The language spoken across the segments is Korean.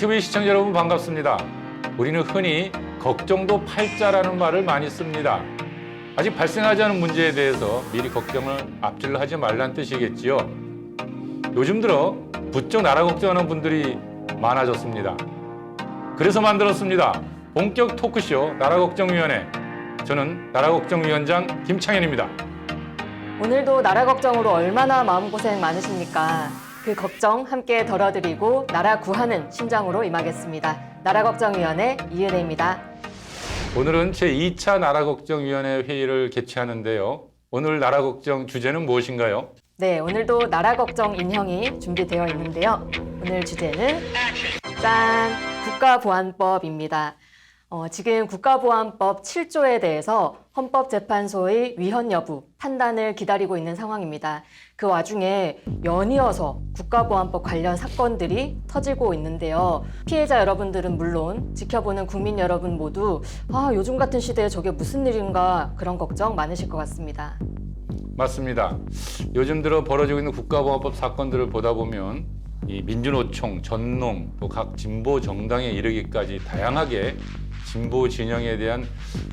통일TV 시청자 여러분 반갑습니다. 우리는 흔히 걱정도 팔자라는 말을 많이 씁니다. 아직 발생하지 않은 문제에 대해서 미리 걱정을 앞질러 하지 말란 뜻이겠지요. 요즘 들어 부쩍 나라 걱정하는 분들이 많아졌습니다. 그래서 만들었습니다. 본격 토크쇼 나라 걱정위원회. 저는 나라 걱정위원장 김창현입니다. 오늘도 나라 걱정으로 얼마나 마음고생 많으십니까? 그 걱정 함께 덜어드리고 나라 구하는 심정으로 임하겠습니다. 나라걱정위원회 이은혜입니다. 오늘은 제2차 나라걱정위원회 회의를 개최하는데요. 오늘 나라걱정 주제는 무엇인가요? 네, 오늘도 나라 걱정 인형이 준비되어 있는데요. 오늘 주제는 짠! 국가보안법입니다. 어, 지금 국가보안법 7조에 대해서 헌법재판소의 위헌 여부 판단을 기다리고 있는 상황입니다. 그 와중에 연이어서 국가보안법 관련 사건들이 터지고 있는데요. 피해자 여러분들은 물론 지켜보는 국민 여러분 모두 아, 요즘 같은 시대에 저게 무슨 일인가 그런 걱정 많으실 것 같습니다. 맞습니다. 요즘 들어 벌어지고 있는 국가보안법 사건들을 보다 보면 이 민주노총, 전농, 또 각 진보 정당에 이르기까지 다양하게 진보 진영에 대한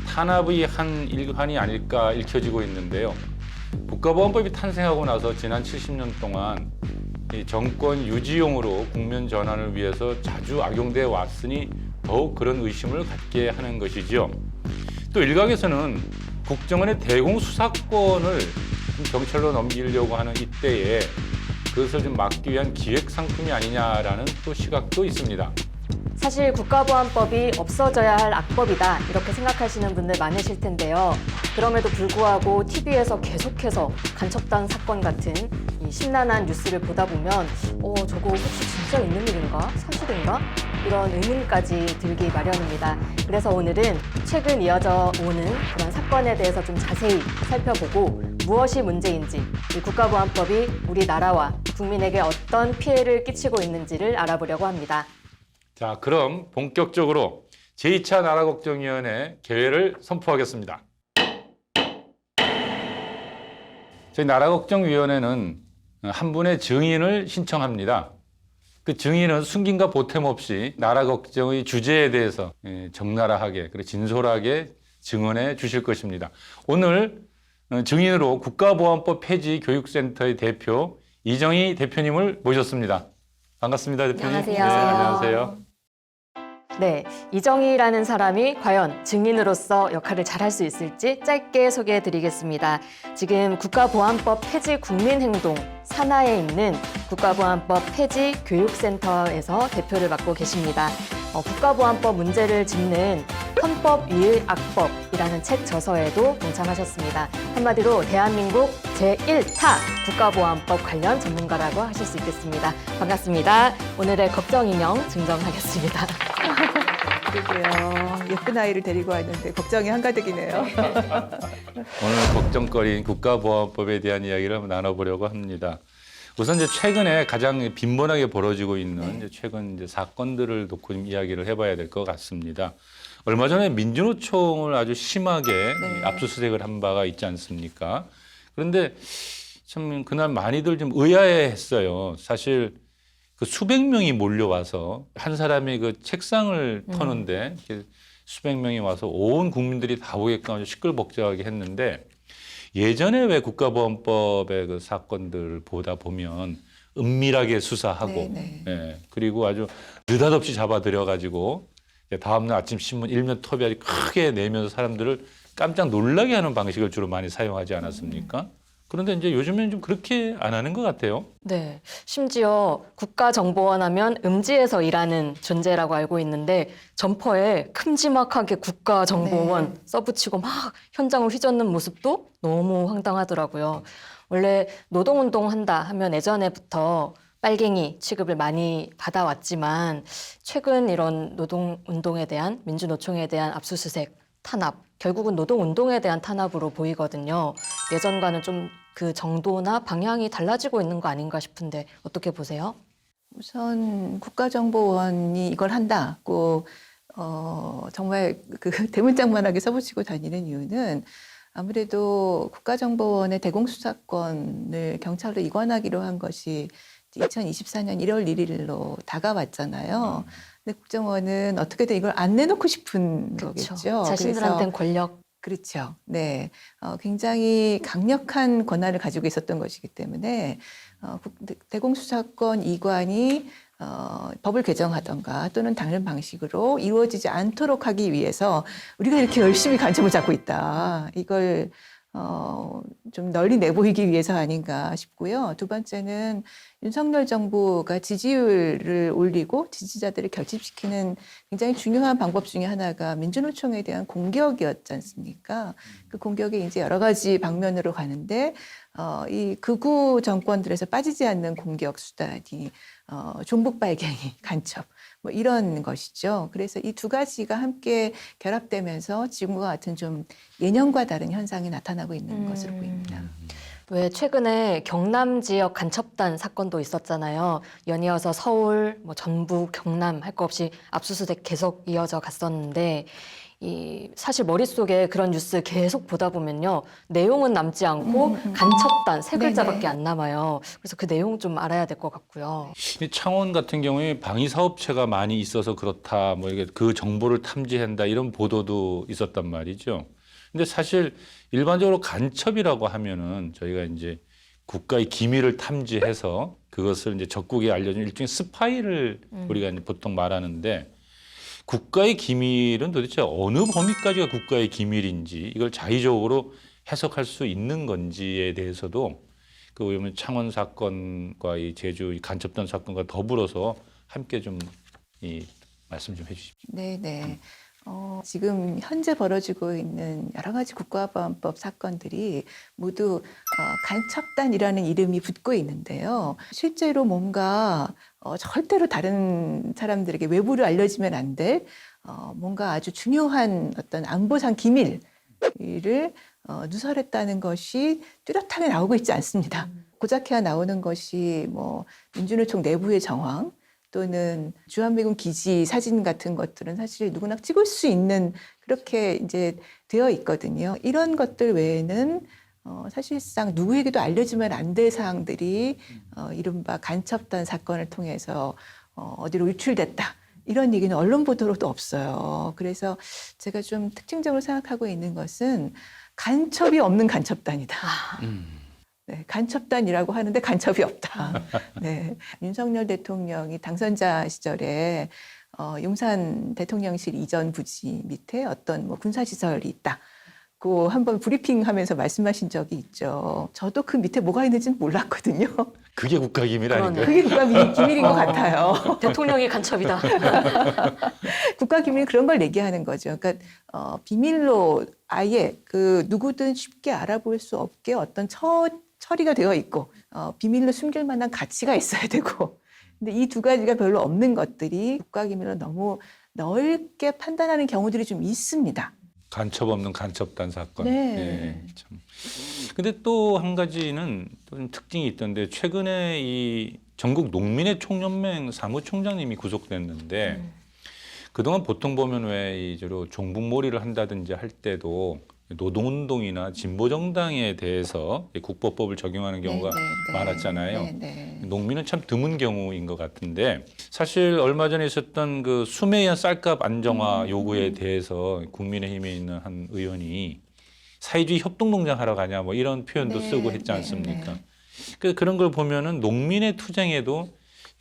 탄압의 한 일환이 아닐까 읽혀지고 있는데요. 국가보안법이 탄생하고 나서 지난 70년 동안 이 정권 유지용으로 국면 전환을 위해서 자주 악용돼 왔으니 더욱 그런 의심을 갖게 하는 것이죠. 또 일각에서는 국정원의 대공 수사권을 좀 경찰로 넘기려고 하는 이때에 그것을 좀 막기 위한 기획 상품이 아니냐라는 또 시각도 있습니다. 사실 국가보안법이 없어져야 할 악법이다 이렇게 생각하시는 분들 많으실 텐데요. 그럼에도 불구하고 TV에서 계속해서 간첩단 사건 같은 이 심란한 뉴스를 보다 보면 어 저거 혹시 진짜 있는 일인가 사실인가 이런 의문까지 들기 마련입니다. 그래서 오늘은 최근 이어져 오는 그런 사건에 대해서 좀 자세히 살펴보고 무엇이 문제인지 이 국가보안법이 우리나라와 국민에게 어떤 피해를 끼치고 있는지를 알아보려고 합니다. 자, 그럼 본격적으로 제2차 나라걱정위원회 개회를 선포하겠습니다. 저희 나라걱정위원회는 한 분의 증인을 신청합니다. 그 증인은 숨김과 보탬 없이 나라 걱정의 주제에 대해서 예, 적나라하게 그리고 진솔하게 증언해 주실 것입니다. 오늘 어, 증인으로 국가보안법 폐지 교육센터의 대표 이정희 대표님을 모셨습니다. 반갑습니다, 대표님. 안녕하세요. 네, 안녕하세요. 네, 이정희라는 사람이 과연 증인으로서 역할을 잘할 수 있을지 짧게 소개해 드리겠습니다. 지금 국가보안법 폐지 국민행동 산하에 있는 국가보안법 폐지 교육센터에서 대표를 맡고 계십니다. 어, 국가보안법 문제를 짚는 헌법 위의 악법이라는 책 저서에도 동참하셨습니다. 한마디로 대한민국 제1타 국가보안법 관련 전문가라고 하실 수 있겠습니다. 반갑습니다. 오늘의 걱정 인형 증정하겠습니다. 그러게요. 예쁜 아이를 데리고 왔는데 걱정이 한가득이네요. 오늘 걱정거리인 국가보안법에 대한 이야기를 나눠보려고 합니다. 우선 이제 최근에 가장 빈번하게 벌어지고 있는 이제 최근 이제 사건들을 놓고 좀 이야기를 해봐야 될 것 같습니다. 얼마 전에 민주노총을 아주 심하게 네. 압수수색을 한 바가 있지 않습니까? 그런데 참 그날 많이들 좀 의아해했어요. 사실 그 수백 명이 몰려와서 한 사람이 그 책상을 터는데 이렇게 수백 명이 와서 온 국민들이 다 보게끔 아주 시끌벅적하게 했는데 예전에 왜 국가보안법의 그 사건들을 보다 보면 은밀하게 수사하고 네, 네. 예, 그리고 아주 느닷없이 잡아들여 가지고 다음날 아침 신문 일면 토비아리 크게 내면서 사람들을 깜짝 놀라게 하는 방식을 주로 많이 사용하지 않았습니까? 그런데 이제 요즘에는 좀 그렇게 안 하는 것 같아요. 네. 심지어 국가정보원 하면 음지에서 일하는 존재라고 알고 있는데 점퍼에 큼지막하게 국가정보원 네. 써붙이고 막 현장을 휘젓는 모습도 너무 황당하더라고요. 원래 노동운동 한다 하면 예전에부터 빨갱이 취급을 많이 받아왔지만 최근 이런 노동운동에 대한 민주노총에 대한 압수수색, 탄압, 결국은 노동운동에 대한 탄압으로 보이거든요. 예전과는 좀 그 정도나 방향이 달라지고 있는 거 아닌가 싶은데 어떻게 보세요? 우선 국가정보원이 이걸 한다고 어, 정말 그 대문짝만하게 써붙이고 다니는 이유는 아무래도 국가정보원의 대공수사권을 경찰로 이관하기로 한 것이 2024년 1월 1일로 다가왔잖아요. 근데 국정원은 어떻게든 이걸 안 내놓고 싶은 거겠죠. 그렇죠. 자신들한테는 권력. 그렇죠. 네. 어, 굉장히 강력한 권한을 가지고 있었던 것이기 때문에 어, 대- 대공수사권 이관이 어, 법을 개정하던가 또는 다른 방식으로 이루어지지 않도록 하기 위해서 우리가 이렇게 열심히 간첩을 잡고 있다. 이걸 어, 좀 널리 내보이기 위해서 아닌가 싶고요. 두 번째는 윤석열 정부가 지지율을 올리고 지지자들을 결집시키는 굉장히 중요한 방법 중에 하나가 민주노총에 대한 공격이었지 않습니까? 그 공격이 이제 여러 가지 방면으로 가는데 어, 이 극우 정권들에서 빠지지 않는 공격 수단이 어, 종북 발갱이, 간첩 뭐 이런 것이죠. 그래서 이 두 가지가 함께 결합되면서 지금과 같은 좀 예년과 다른 현상이 나타나고 있는 음. 것으로 보입니다. 왜 최근에 경남 지역 간첩단 사건도 있었잖아요. 연이어서 서울, 뭐 전북, 경남 할 거 없이 압수수색 계속 이어져 갔었는데 이 사실 머릿속에 그런 뉴스 계속 보다 보면요. 내용은 남지 않고 음, 음. 간첩단 세. 글자밖에 안 남아요. 그래서 그 내용 좀 알아야 될 것 같고요. 이 창원 같은 경우에 방위 사업체가 많이 있어서 그렇다. 뭐 이게 그 정보를 탐지한다 이런 보도도 있었단 말이죠. 근데 사실 일반적으로 간첩이라고 하면은 저희가 이제 국가의 기밀을 탐지해서 그것을 이제 적국에 알려준 일종의 스파이를 음. 우리가 이제 보통 말하는데 국가의 기밀은 도대체 어느 범위까지가 국가의 기밀인지 이걸 자의적으로 해석할 수 있는 건지에 대해서도 그 보면 창원 사건과 이 제주 이 간첩단 사건과 더불어서 함께 좀 이 말씀 좀 해주십시오. 네, 네. 어, 지금 현재 벌어지고 있는 여러 가지 국가보안법 사건들이 모두 어, 간첩단이라는 이름이 붙고 있는데요. 실제로 뭔가 어, 절대로 다른 사람들에게 외부로 알려지면 안 될 어, 뭔가 아주 중요한 어떤 안보상 기밀을 어, 누설했다는 것이 뚜렷하게 나오고 있지 않습니다. 고작해야 나오는 것이 뭐 민주노총 내부의 정황 또는 주한미군 기지 사진 같은 것들은 사실 누구나 찍을 수 있는 그렇게 이제 되어 있거든요. 이런 것들 외에는 어, 사실상 누구에게도 알려주면 안 될 사항들이 어, 이른바 간첩단 사건을 통해서 어, 어디로 유출됐다. 이런 얘기는 언론 보도로도 없어요. 그래서 제가 좀 특징적으로 생각하고 있는 것은 간첩이 없는 간첩단이다. 네, 간첩단이라고 하는데 간첩이 없다. 네, 윤석열 대통령이 당선자 시절에 어, 용산 대통령실 이전 부지 밑에 어떤 뭐 군사시설이 있다. 고 한번 브리핑하면서 말씀하신 적이 있죠. 저도 그 밑에 뭐가 있는지는 몰랐거든요. 그게 국가 기밀 아닌가요? 그게 국가 비- 기밀인 것 어. 같아요. 대통령이 간첩이다. 국가 기밀 그런 걸 얘기하는 거죠. 그러니까 어, 비밀로 아예 그 누구든 쉽게 알아볼 수 없게 어떤 처, 처리가 되어 있고 어, 비밀로 숨길 만한 가치가 있어야 되고. 근데 이 두 가지가 별로 없는 것들이 국가 기밀로 너무 넓게 판단하는 경우들이 좀 있습니다. 간첩 없는 간첩단 사건. 네. 예, 참. 근데 또 한 가지는 또 특징이 있던데 최근에 이 전국 농민의 총연맹 사무총장님이 구속됐는데 음. 그동안 보통 보면 왜 이제로 종북몰이를 한다든지 할 때도 노동운동이나 진보정당에 대해서 국보법을 적용하는 경우가 네, 네, 네. 많았잖아요. 네, 네. 농민은 참 드문 경우인 것 같은데 사실 얼마 전에 있었던 그 수매연 쌀값 안정화 음. 요구에 대해서 국민의힘에 있는 한 의원이 사회주의 협동농장 하러 가냐 뭐 이런 표현도 네, 쓰고 했지 네, 않습니까? 네. 그 그런 걸 보면은 농민의 투쟁에도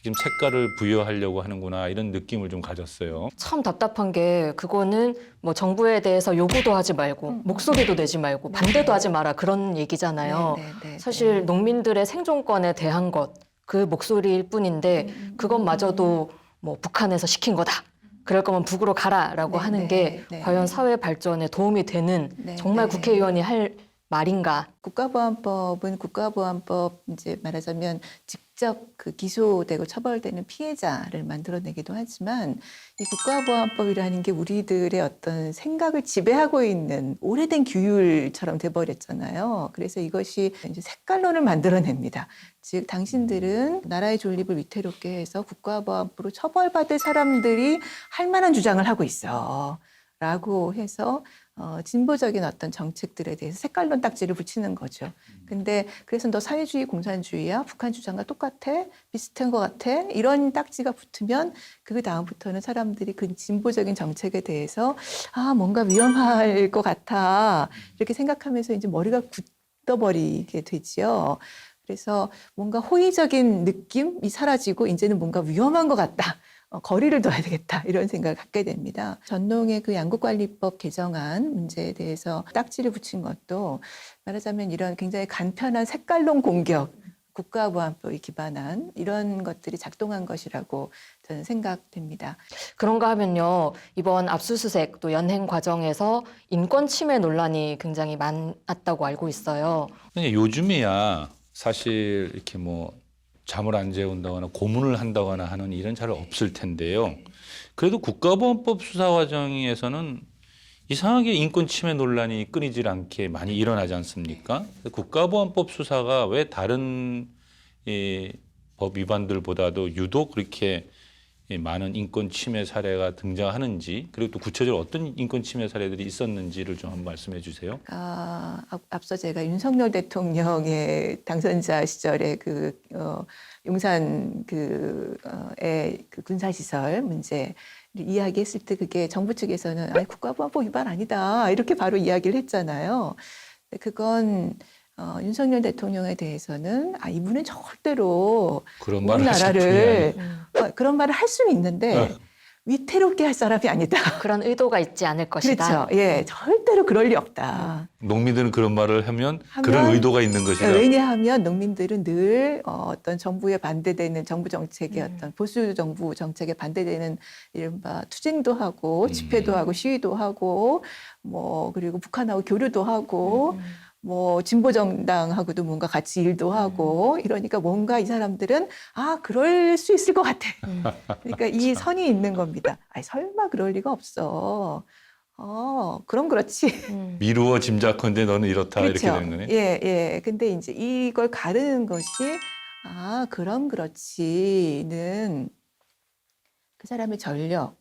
지금 색깔을 부여하려고 하는구나 이런 느낌을 좀 가졌어요. 참 답답한 게 그거는 뭐 정부에 대해서 요구도 하지 말고 음. 목소리도 내지 말고 네. 반대도 하지 마라 그런 얘기잖아요. 네, 네, 네, 사실 네. 농민들의 생존권에 대한 것 그 목소리일 뿐인데 음, 그것마저도 뭐 북한에서 시킨 거다. 그럴 거면 북으로 가라라고 네, 하는 네, 게 네. 과연 사회 발전에 도움이 되는 네, 정말 네. 국회의원이 할 말인가? 국가보안법은 국가보안법 이제 말하자면 직접 그 기소되고 처벌되는 피해자를 만들어내기도 하지만 이 국가보안법이라는 게 우리들의 어떤 생각을 지배하고 있는 오래된 규율처럼 돼버렸잖아요. 그래서 이것이 이제 색깔론을 만들어냅니다. 즉 당신들은 나라의 존립을 위태롭게 해서 국가보안법으로 처벌받을 사람들이 할 만한 주장을 하고 있어. 라고 해서 어, 진보적인 어떤 정책들에 대해서 색깔론 딱지를 붙이는 거죠. 근데 그래서 너 사회주의 공산주의야 북한 주장과 똑같아 비슷한 것 같아 이런 딱지가 붙으면 그 다음부터는 사람들이 그 진보적인 정책에 대해서 아 뭔가 위험할 것 같아 이렇게 생각하면서 이제 머리가 굳어버리게 되지요. 그래서 뭔가 호의적인 느낌이 사라지고 이제는 뭔가 위험한 것 같다. 어, 거리를 둬야 되겠다 이런 생각을 갖게 됩니다. 전농의 그 양국관리법 개정안 문제에 대해서 딱지를 붙인 것도 말하자면 이런 굉장히 간편한 색깔론 공격, 국가보안법에 기반한 이런 것들이 작동한 것이라고 저는 생각됩니다. 그런가 하면요. 이번 압수수색 또 연행 과정에서 인권 침해 논란이 굉장히 많았다고 알고 있어요. 근데 요즘이야 사실 이렇게 뭐 잠을 안 재운다거나 고문을 한다거나 하는 일은 잘 없을 텐데요. 그래도 국가보안법 수사 과정에서는 이상하게 인권 침해 논란이 끊이질 않게 많이 일어나지 않습니까? 국가보안법 수사가 왜 다른 이 법 위반들보다도 유독 그렇게 이 많은 인권 침해 사례가 등장하는지 그리고 또 구체적으로 어떤 인권 침해 사례들이 있었는지를 좀 한번 말씀해 주세요. 아, 앞- 앞서 제가 윤석열 대통령의 당선자 시절에 그 어, 용산 그, 어, 의그 군사시설 문제 이야기했을 때 그게 정부 측에서는 아니 국가보안법 위반 아니다 이렇게 바로 이야기를 했잖아요. 그건 어, 윤석열 대통령에 대해서는 아 이분은 절대로 그런 말을 우리나라를 어, 그런 말을 할 수는 있는데 어. 위태롭게 할 사람이 아니다. 그런 의도가 있지 않을 것이다. 그렇죠. 예, 절대로 그럴 리 없다. 농민들은 그런 말을 하면, 하면- 그런 의도가 있는 것이다. 왜냐하면 농민들은 늘 어, 어떤 정부에 반대되는 정부 정책의 음. 어떤 보수 정부 정책에 반대되는 이른바 투쟁도 하고 집회도 음. 하고 시위도 하고 뭐 그리고 북한하고 교류도 하고 음. 뭐 진보 정당하고도 뭔가 같이 일도 하고 이러니까 뭔가 이 사람들은 아 그럴 수 있을 것 같아. 음. 그러니까 이 선이 있는 겁니다. 아니 설마 그럴 리가 없어. 어 그럼 그렇지. 음. 미루어 짐작컨대 너는 이렇다 이렇게 되는 거네. 예, 예. 근데 이제 이걸 가르는 것이 아, 그럼 그렇지는 그 사람의 전력,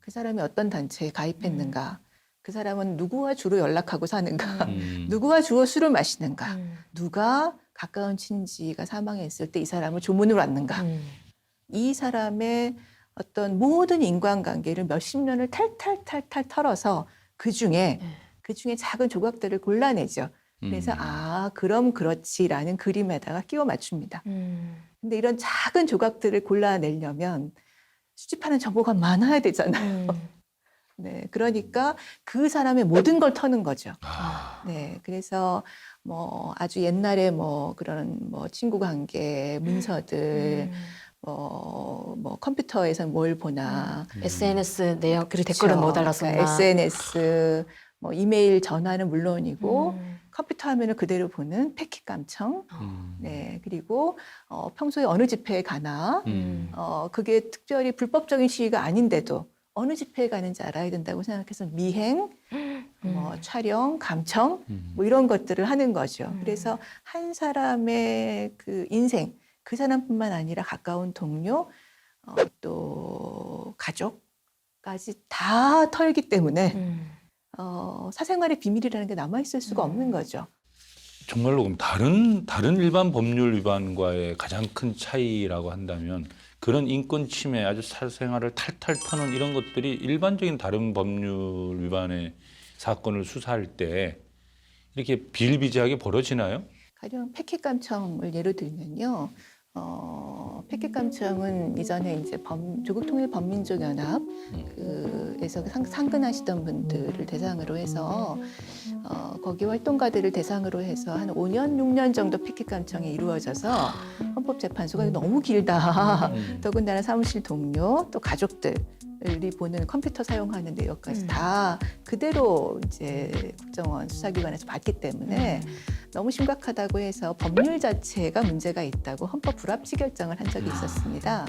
그 사람이 어떤 단체에 가입했는가, 그 사람은 누구와 주로 연락하고 사는가, 음. 누구와 주로 술을 마시는가, 음. 누가 가까운 친지가 사망했을 때 이 사람을 조문으로 왔는가. 음. 이 사람의 어떤 모든 인간관계를 몇십 년을 탈탈탈탈 털어서 그 중에 네. 그 중에 작은 조각들을 골라내죠. 그래서 음. 아 그럼 그렇지라는 그림에다가 끼워 맞춥니다. 음. 근데 이런 작은 조각들을 골라내려면 수집하는 정보가 많아야 되잖아요. 음. 네, 그러니까 그 사람의 모든 걸 터는 거죠. 아, 네, 그래서 뭐 아주 옛날에 뭐 그런 뭐 친구 관계 문서들, 음. 뭐, 뭐 컴퓨터에서 뭘 보나, 음. SNS 내역 그렇죠. 댓글은 뭐 달았었나. 그러니까 SNS, 뭐 이메일 전화는 물론이고 음. 컴퓨터 화면을 그대로 보는 패킷 감청, 음. 네, 그리고 어, 평소에 어느 집회에 가나, 음. 어, 그게 특별히 불법적인 시위가 아닌데도 어느 집회에 가는지 알아야 된다고 생각해서 미행, 뭐 음. 촬영, 감청, 음. 뭐 이런 것들을 하는 거죠. 음. 그래서 한 사람의 그 인생, 그 사람뿐만 아니라 가까운 동료, 어, 또 가족까지 다 털기 때문에 음. 어, 사생활의 비밀이라는 게 남아 있을 수가 음. 없는 거죠. 정말로 그럼 다른 다른 일반 법률 위반과의 가장 큰 차이라고 한다면 그런 인권 침해 아주 사생활을 탈탈 터는 이런 것들이 일반적인 다른 법률 위반의 사건을 수사할 때 이렇게 비일비재하게 벌어지나요? 가령 패킷 감청을 예로 들면요. 어, 패킷 감청은 이전에 이제 범, 조국 통일 범민족 연합 그에서 상, 상근하시던 분들을 대상으로 해서 어, 거기 활동가들을 대상으로 해서 한 5년, 6년 정도 패킷 감청이 이루어져서 헌법재판소가 너무 길다. 음. 더군다나 사무실 동료 또 가족들 이 보는 컴퓨터 사용하는 내역까지 음. 다 그대로 이제 국정원 수사기관에서 봤기 때문에 음. 너무 심각하다고 해서 법률 자체가 문제가 있다고 헌법 불합치 결정을 한 적이 있었습니다.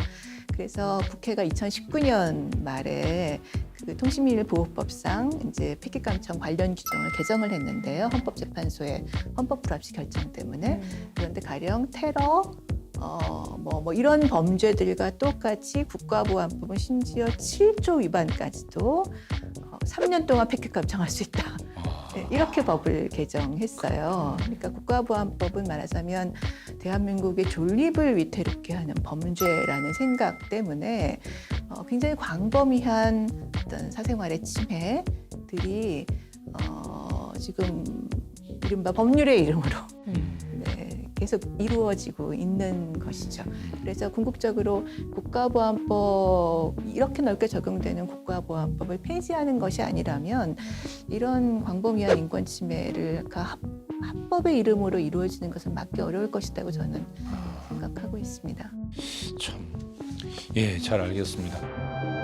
그래서 국회가 2019년 말에 그 통신비밀 보호법상 이제 패킷 감청 관련 규정을 개정을 했는데요. 헌법재판소의 헌법 불합치 결정 때문에 음. 그런데 가령 테러 어, 뭐, 뭐 이런 범죄들과 똑같이 국가보안법은 심지어 7조 위반까지도 어, 3년 동안 패키값 정할 수 있다. 아, 네, 이렇게 법을 개정했어요. 그러니까 국가보안법은 말하자면 대한민국의 존립을 위태롭게 하는 범죄라는 생각 때문에 어, 굉장히 광범위한 어떤 사생활의 침해들이 어, 지금 이른바 법률의 이름으로 음. 네, 계속 이루어지고 있는 것이죠. 그래서 궁극적으로 국가보안법 이렇게 넓게 적용되는 국가보안법을 폐지하는 것이 아니라면 이런 광범위한 인권 침해를 그 합, 합법의 이름으로 이루어지는 것은 막기 어려울 것이라고 저는 아, 생각하고 있습니다. 참, 예, 잘 알겠습니다.